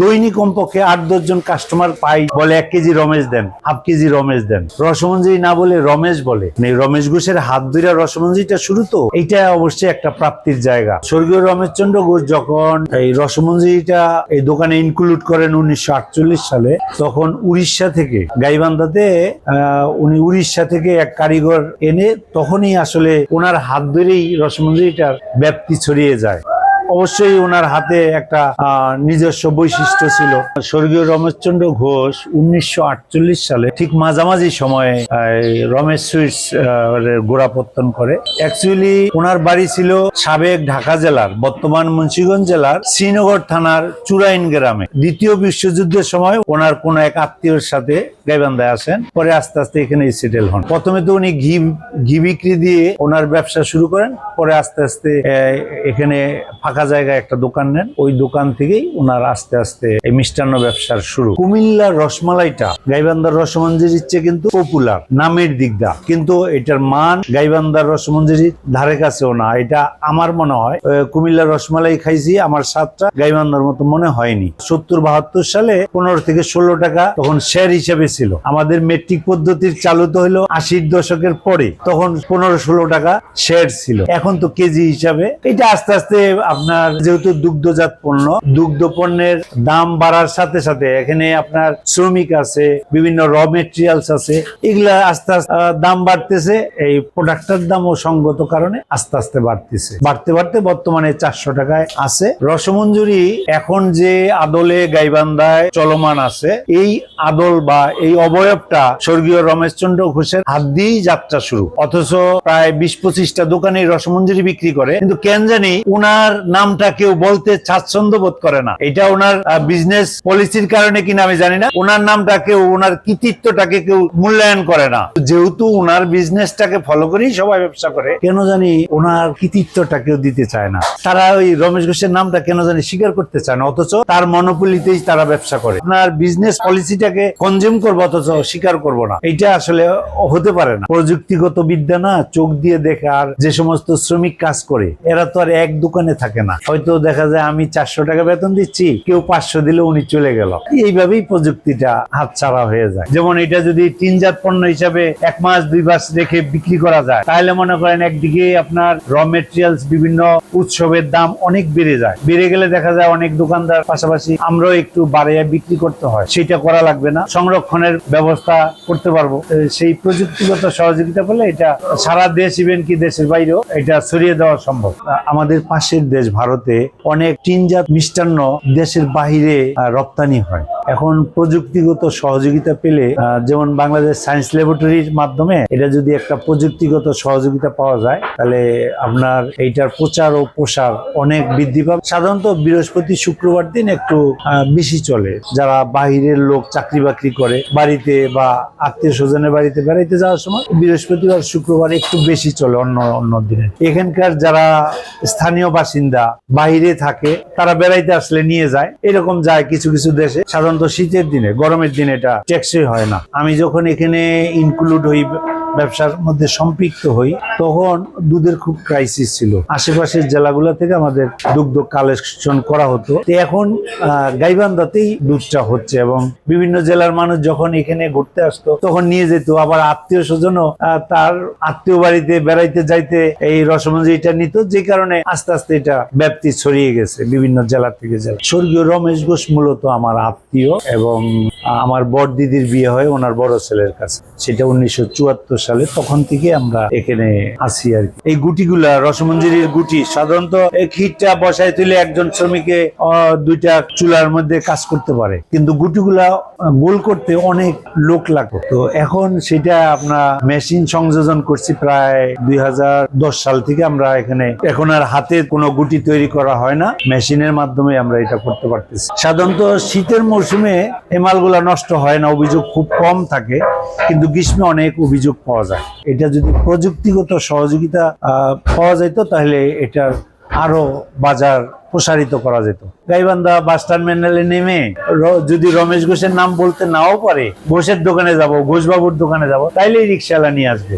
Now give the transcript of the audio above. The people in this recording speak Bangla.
দৈনিক কমপক্ষে আট দশজন কাস্টমার পাই, বলে এক কেজি রমেশ দেন, হাফ কেজি রমেশ দেন। রসমঞ্জরি না বলে রমেশ বলে। মানে রমেশ ঘোষের হাত ধরে রসমঞ্জরিটা শুরু তো, এইটা অবশ্যই একটা প্রাপ্তির জায়গা। স্বর্গীয় রমেশচন্দ্র ঘোষ যখন এই রসমঞ্জরিটা এই দোকানে ইনক্লুড করেন উনিশশো আটচল্লিশ সালে, তখন উড়িষ্যা থেকে, গাইবান্ধাতে উনি উড়িষ্যা থেকে এক কারিগর এনে তখনই আসলে ওনার হাত ধরেই রসমঞ্জরিটার ব্যাপ্তি ছড়িয়ে যায়। অবশ্যই ওনার হাতে একটা নিজস্ব বৈশিষ্ট্য ছিল। স্বর্গীয় রমেশচন্দ্র ঘোষ উনিশশো সালে ঠিক মাঝামাঝি সময়ে রমেশ সুইটস গোড়াপত্তন করে। অ্যাকচুয়ালি ওনার বাড়ি ছিল সাবেক ঢাকা জেলার, বর্তমান মুন্সিগঞ্জ জেলার শ্রীনগর থানার চুরাইন গ্রামে। দ্বিতীয় বিশ্বযুদ্ধের সময় ওনার কোন এক আত্মীয়র সাথে গাইবান্ধায় আসেন, পরে আস্তে আস্তে এখানে সেটেল হন। প্রথমে তো উনি ঘি ঘি বিক্রি দিয়ে ওনার ব্যবসা শুরু করেন, পরে আস্তে আস্তে এখানে ফাঁকা জায়গায় একটা দোকান নেন, ওই দোকান থেকেই ওনার আস্তে আস্তে এই মিষ্টান্ন ব্যবসার শুরু। কুমিল্লার রসমালাইটা গাইবান্ধার রসমঞ্জরির চেয়ে কিন্তু পপুলার নামের দিক দা কিন্তু এটার মান গাইবান্ধার রসমঞ্জরির ধারে কাছেও না। এটা আমার মনে হয় কুমিল্লার রসমালাই খাইছি, আমার স্বাদটা গাইবান্ধার মতো মনে হয়নি। সত্তর বাহাত্তর সালে পনেরো থেকে ষোলো টাকা তখন শেয়ার হিসেবে ছিল। আমাদের মেট্রিক পদ্ধতির চালু তো হলো আশির দশকের পরে, তখন পনেরো ষোলো টাকা শেয়ার ছিল। এখন তো কেজি হিসাবে, এটা আস্তে আস্তে আপনার যেহেতু দুগ্ধজাত পণ্য দুগ্ধ পণ্যের দাম বাড়ার সাথে সাথে এখানে আপনার শ্রমিক আছে, বিভিন্ন র মেটেরিয়ালস আছে, এগুলা আস্তে আস্তে দাম বাড়তেছে। এই প্রোডাক্টের দামও সঙ্গত কারণে আস্তে আস্তে বাড়তেছে। বাড়তে বাড়তে বর্তমানে চারশো টাকায় আছে। রসমঞ্জুরি এখন যে আদলে গাইবান্ধায় চলমান আছে, এই আদল বা এই অবয়বটা স্বর্গীয় রমেশচন্দ্র ঘোষের হাত দিয়েই যাত্রা শুরু। অথচ প্রায় বিশ পঁচিশটা দোকানে রসমঞ্জুরি বিক্রি করে। কিন্তু কেন জানি উনার নামটা কেউ বলতে স্বাচ্ছন্দ্য বোধ করে না। এটা ওনার বিজনেস পলিসির কারণে কিনা আমি জানি না। ওনার নামটা কেউ, ওনার কৃতিত্বটাকে কেউ মূল্যায়ন করে না। যেহেতু ওনার বিজনেসটাকে ফলো করেই সবাই ব্যবসা করে, কেন জানি ওনার কৃতিত্বটা কেউ দিতে চায় না। তারা ওই রমেশ ঘোষের নামটা কেন জানি স্বীকার করতে চায় না, অথচ তার মনোপলিতেই তারা ব্যবসা করে। আপনার বিজনেস পলিসিটাকে কনজিউম করব, অথচ স্বীকার করব না। এটা আসলে হতে পারে না। প্রযুক্তিগত বিদ্যা না, চোখ দিয়ে দেখে আর যে সমস্ত শ্রমিক কাজ করে, এরা তো আর এক দোকানে থাকে না। হয়তো দেখা যায় আমি চারশো টাকা বেতন দিচ্ছি, কেউ পাঁচশো দিলে উনি চলে গেল। এইভাবেই প্রযুক্তিটা হাত ছাড়া হয়ে যায়। যেমন এটা যদি তিনজাত পণ্য হিসাবে এক মাস দুই মাস রেখে বিক্রি করা যায়, তাহলে মনে করেন একদিকে আপনার র মেটেরিয়ালস বিভিন্ন উৎসবের দাম অনেক বেড়ে যায়। বেড়ে গেলে দেখা যায় অনেক দোকানদার, পাশাপাশি আমরাও একটু বাড়িয়ে বিক্রি করতে হয়। সেটা করা লাগবে না। সংরক্ষণের ব্যবস্থা করতে পারব। সেই প্রযুক্তিগত সহযোগিতা করলে এটা সারা দেশ ইভেন কি দেশের বাইরেও এটা ছড়িয়ে দেওয়া সম্ভব। আমাদের পাশের দেশ ভারতে অনেক টিনজাত মিষ্টান্ন দেশের বাহিরে রপ্তানি হয়। এখন প্রযুক্তিগত সহযোগিতা পেলে যেমন বাংলাদেশ সায়েন্স ল্যাবরেটরির মাধ্যমে এটা যদি একটা প্রযুক্তিগত সহযোগিতা পাওয়া যায়, তাহলে আপনার এইটার প্রচার ও প্রসার অনেক বৃদ্ধি পাবে। সাধারণত বৃহস্পতি, শুক্রবার দিন একটু বেশি চলে। যারা বাহিরের লোক চাকরি বাকরি করে, বাড়িতে বা আত্মীয় স্বজনের বাড়িতে বেড়াইতে যাওয়ার সময় বৃহস্পতিবার, শুক্রবার একটু বেশি চলে অন্য অন্য দিনে। এখানকার যারা স্থানীয় বাসিন্দা বাইরে থাকে, তারা বেড়াইতে আসলে নিয়ে যায়। এরকম যায় কিছু কিছু দেশে। সাধারণত শীতের দিনে, গরমের দিনে এটা টেকসই হয় না। আমি যখন এখানে ইনক্লুড হই ব্যবসার মধ্যে সম্পৃক্ত হই, তখন দুধের খুব ক্রাইসিস ছিল। আশেপাশের জেলাগুলো থেকে আমাদের দুগ্ধ কালেকশন করা হতো। এখন গাইবান্ধাতেই দুধটা হচ্ছে এবং বিভিন্ন জেলার মানুষ যখন এখানে ঘুরতে আসতো, তখন নিয়ে যেত। আবার আত্মীয় স্বজনও তার আত্মীয় বাড়িতে বেড়াইতে যাইতে এই রসমঞ্জরিটা নিত, যে কারণে আস্তে আস্তে এটা ব্যাপ্তি ছড়িয়ে গেছে বিভিন্ন জেলা থেকে জেলা। স্বর্গীয় রমেশ ঘোষ মূলত আমার আত্মীয় এবং আমার বড় দিদির বিয়ে হয় ওনার বড় ছেলের কাছে। সেটা উনিশশো চুয়াত্তর সালে তখন থেকে আমরা এখানে আসি আর কি। এই গুটিগুলা, রসমঞ্জরির গুটি, সাধারণত এই খিটটা বসায় তুলে একজন শ্রমিকে দুইটা চুলার মধ্যে কাজ করতে পারে। কিন্তু গুটিগুলা গোল করতে অনেক লোক লাগতো তো এখন সেটা আমরা মেশিন সংযোজন করছি প্রায় দুই হাজার দশ সাল থেকে আমরা এখানে, এখন আর হাতে কোনো গুটি তৈরি করা হয় না। মেশিনের মাধ্যমে আমরা এটা করতে পারতেছি। সাধারণত শীতের মৌসুমে এই মালগুলা নষ্ট হয় না, অভিযোগ খুব কম থাকে। কিন্তু গ্রীষ্মে অনেক অভিযোগ পাওয়া যায়। এটা যদি প্রযুক্তিগত সহযোগিতা পাওয়া যেত তাহলে এটার আরও বাজার প্রসারিত করা যেত। গাইবান্ধা বাস টার্মিনালে নেমে যদি রমেশ ঘোষের নাম বলতে নাও পারে, ঘোষের দোকানে যাব, ঘোষবাবুর দোকানে যাব, তাইলেই রিক্সাওয়ালা নিয়ে আসবে।